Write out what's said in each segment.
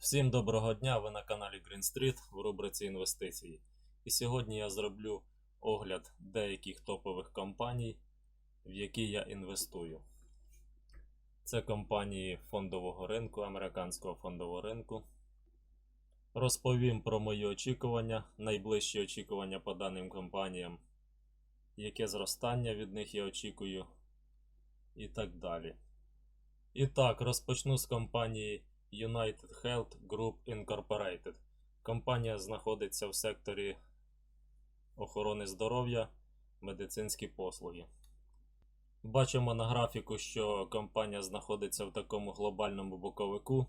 Всім доброго дня! Ви на каналі Green Street в рубриці інвестиції. І сьогодні я зроблю огляд деяких топових компаній, в які я інвестую. Це компанії фондового ринку, американського фондового ринку. Розповім про мої очікування, найближчі очікування по даним компаніям, яке зростання від них я очікую, і так далі. І так, розпочну з компанії United Health Group Incorporated. Компанія знаходиться в секторі охорони здоров'я, медицинські послуги. Бачимо на графіку, що компанія знаходиться в такому глобальному боковику.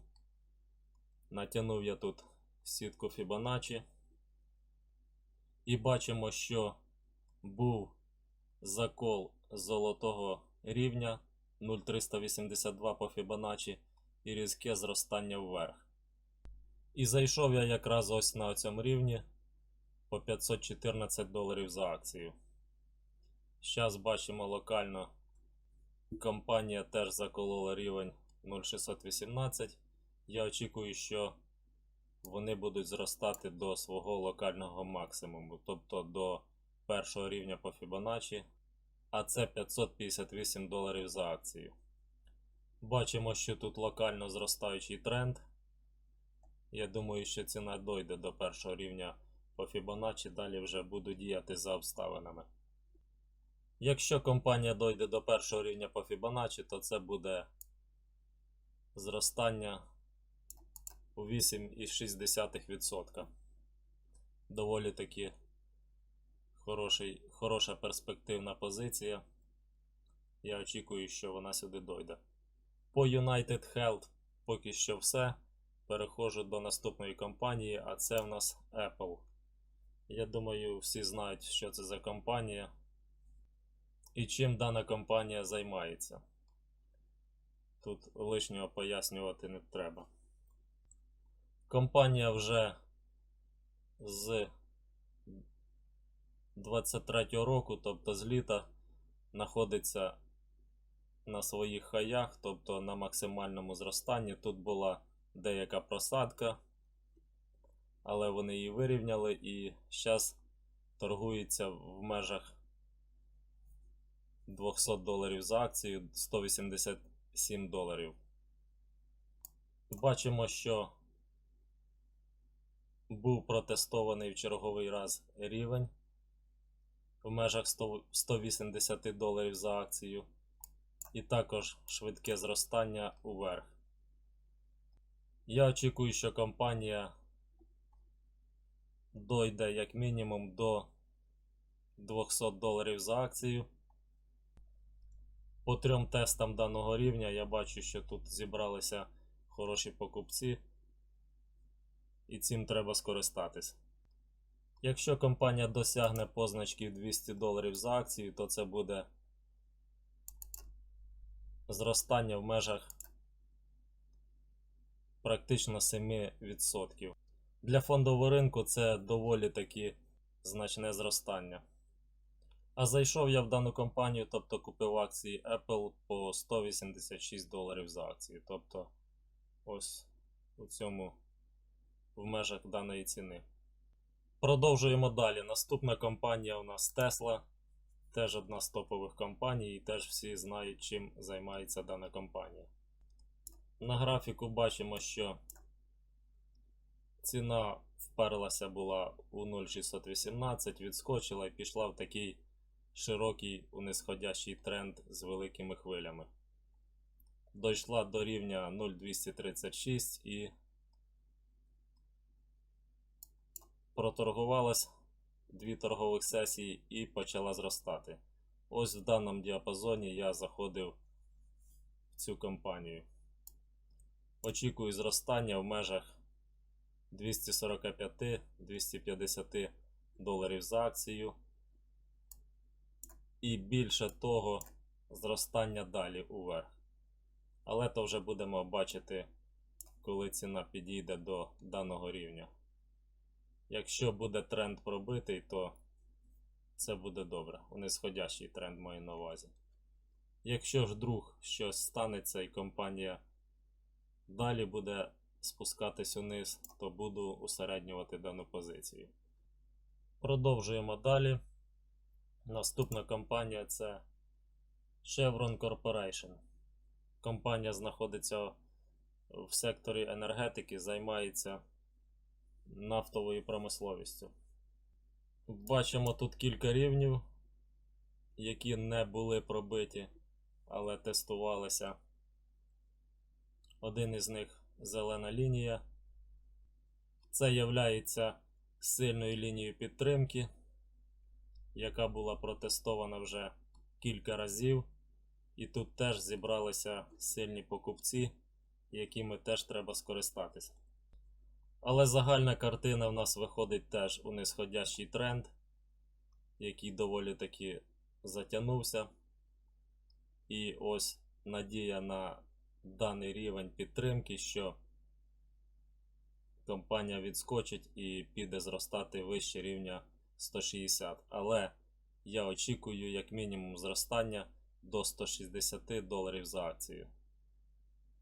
Натягнув я тут сітку Fibonacci. І бачимо, що був закол золотого рівня 0,382 по Fibonacci і різке зростання вверх. І зайшов я якраз ось на цьому рівні по 514 доларів за акцію. Зараз бачимо локально компанія теж заколола рівень 0,618. Я очікую, що вони будуть зростати до свого локального максимуму, тобто до першого рівня по Fibonacci, а це 558 доларів за акцію. Бачимо, що тут локально зростаючий тренд. Я думаю, що ціна дойде до першого рівня по Fibonacci, далі вже буду діяти за обставинами. Якщо компанія дойде до першого рівня по Fibonacci, то це буде зростання у 8,6%. Доволі таки хороший, хороша перспективна позиція. Я очікую, що вона сюди дойде. По United Health поки що все. Переходжу до наступної компанії, а це в нас Apple. Я думаю, всі знають, що це за компанія і чим дана компанія займається. Тут лишнього пояснювати не треба. Компанія вже з 23 року, тобто з літа, знаходиться на своїх хаях, тобто на максимальному зростанні. Тут була деяка просадка, але вони її вирівняли і зараз торгується в межах 200 доларів за акцію 187 доларів. Бачимо, що був протестований в черговий раз рівень в межах 100 180 доларів за акцію і також швидке зростання уверх. Я очікую, що компанія дойде як мінімум до 200 доларів за акцію. По трьом тестам даного рівня я бачу, що тут зібралися хороші покупці, і цим треба скористатись. Якщо компанія досягне позначки 200 доларів за акцію, то це буде зростання в межах практично 7%. Для фондового ринку це доволі таки значне зростання. А зайшов я в дану компанію, тобто купив акції Apple по 186 доларів за акцію. Тобто ось у цьому в межах даної ціни. Продовжуємо далі. Наступна компанія у нас Tesla. Теж одна з топових компаній, і теж всі знають, чим займається дана компанія. На графіку бачимо, що ціна вперлася була у 0,618, відскочила і пішла в такий широкий унисходящий тренд з великими хвилями. Дійшла до рівня 0,236 і проторгувалась дві торгових сесії і почала зростати. Ось в даному діапазоні я заходив в цю компанію. Очікую зростання в межах 245-250 доларів за акцію. І більше того, зростання далі уверх. Але то вже будемо бачити, коли ціна підійде до даного рівня. Якщо буде тренд пробитий, то це буде добре. Унисходящий тренд маю на увазі. Якщо ж вдруг щось станеться і компанія далі буде спускатись униз, то буду усереднювати дану позицію. Продовжуємо далі. Наступна компанія це Chevron Corporation. Компанія знаходиться в секторі енергетики, займається нафтовою промисловістю. Бачимо тут кілька рівнів, які не були пробиті, але тестувалися. Один із них зелена лінія. Це є сильною лінією підтримки, яка була протестована вже кілька разів. І тут теж зібралися сильні покупці, якими теж треба скористатися. Але загальна картина в нас виходить теж у нисходящий тренд, який доволі таки затягнувся. І ось надія на даний рівень підтримки, що компанія відскочить і піде зростати вище рівня 160. Але я очікую як мінімум зростання до 160 доларів за акцію.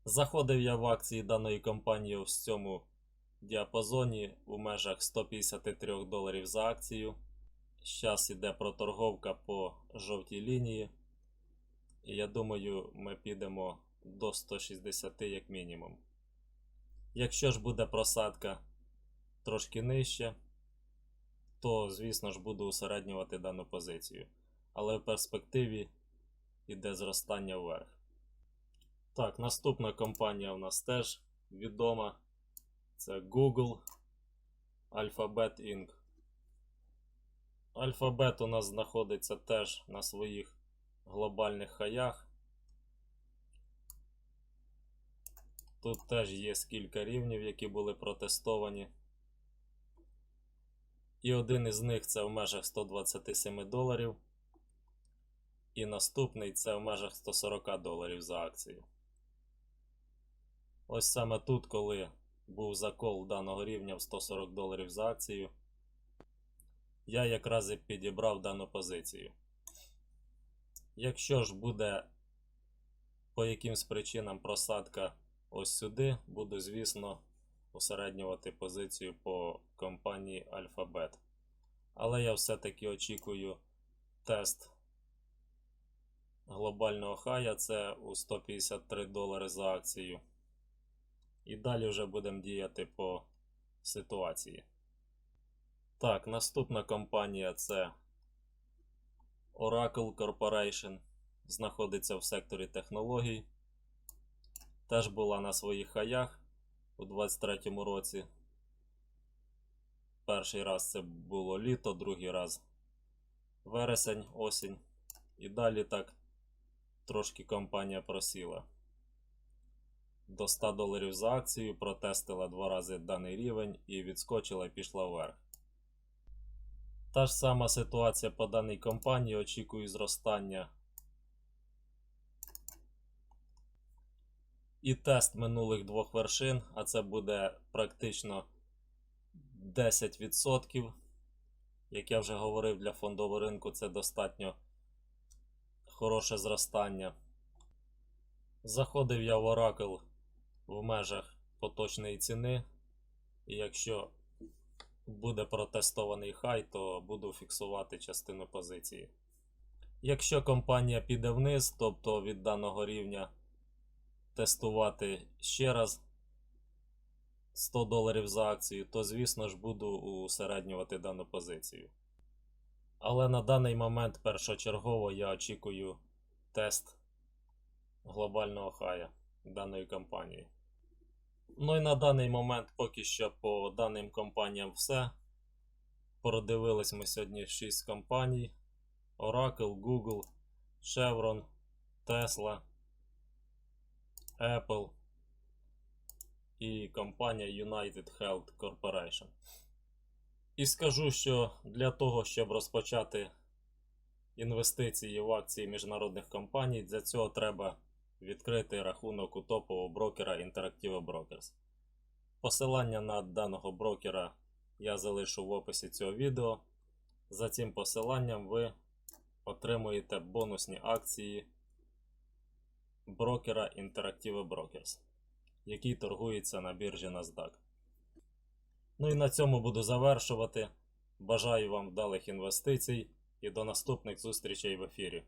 Заходив я в акції даної компанії в цьому діапазоні у межах 153 доларів за акцію. Зараз іде проторговка по жовтій лінії. І я думаю, ми підемо до 160 як мінімум. Якщо ж буде просадка трошки нижче, то, звісно ж, буду усереднювати дану позицію. Але в перспективі йде зростання вверх. Так, наступна компанія у нас теж відома. Це Google Alphabet Inc. Alphabet у нас знаходиться теж на своїх глобальних хаях. Тут теж є кілька рівнів, які були протестовані. І один із них це в межах 127 доларів. І наступний це в межах 140 доларів за акцію. Ось саме тут, коли був закол даного рівня в 140 доларів за акцію, я якраз і підібрав дану позицію. Якщо ж буде по якимсь причинам просадка ось сюди, буду, звісно, усереднювати позицію по компанії Alphabet. Але я все-таки очікую тест глобального хая це у 153 долари за акцію. І далі вже будемо діяти по ситуації. Так, наступна компанія це Oracle Corporation. Знаходиться в секторі технологій. Теж була на своїх хаях у 2023 році. Перший раз це було літо, другий раз вересень, осінь. І далі так трошки компанія просіла. До 100 доларів за акцію, протестила два рази даний рівень і відскочила і пішла вверх. Та ж сама ситуація по даній компанії. Очікую зростання. І тест минулих двох вершин, а це буде практично 10%. Як я вже говорив, для фондового ринку це достатньо хороше зростання. Заходив я в Oracle в межах поточної ціни. І якщо буде протестований хай, то буду фіксувати частину позиції. Якщо компанія піде вниз, тобто від даного рівня тестувати ще раз 100 доларів за акцію, то звісно ж буду усереднювати дану позицію. Але на даний момент першочергово я очікую тест глобального хая даної компанії. Ну і на даний момент поки що по даним компаніям все. Продивились ми сьогодні 6 компаній: Oracle, Google, Chevron, Tesla, Apple і компанія United Health Corporation. І скажу, що для того, щоб розпочати інвестиції в акції міжнародних компаній, для цього треба відкрити рахунок у топового брокера Interactive Brokers. Посилання на даного брокера я залишу в описі цього відео. За цим посиланням ви отримуєте бонусні акції брокера Interactive Brokers. який торгується на біржі NASDAQ. Ну і на цьому буду завершувати. Бажаю вам вдалих інвестицій і до наступних зустрічей в ефірі.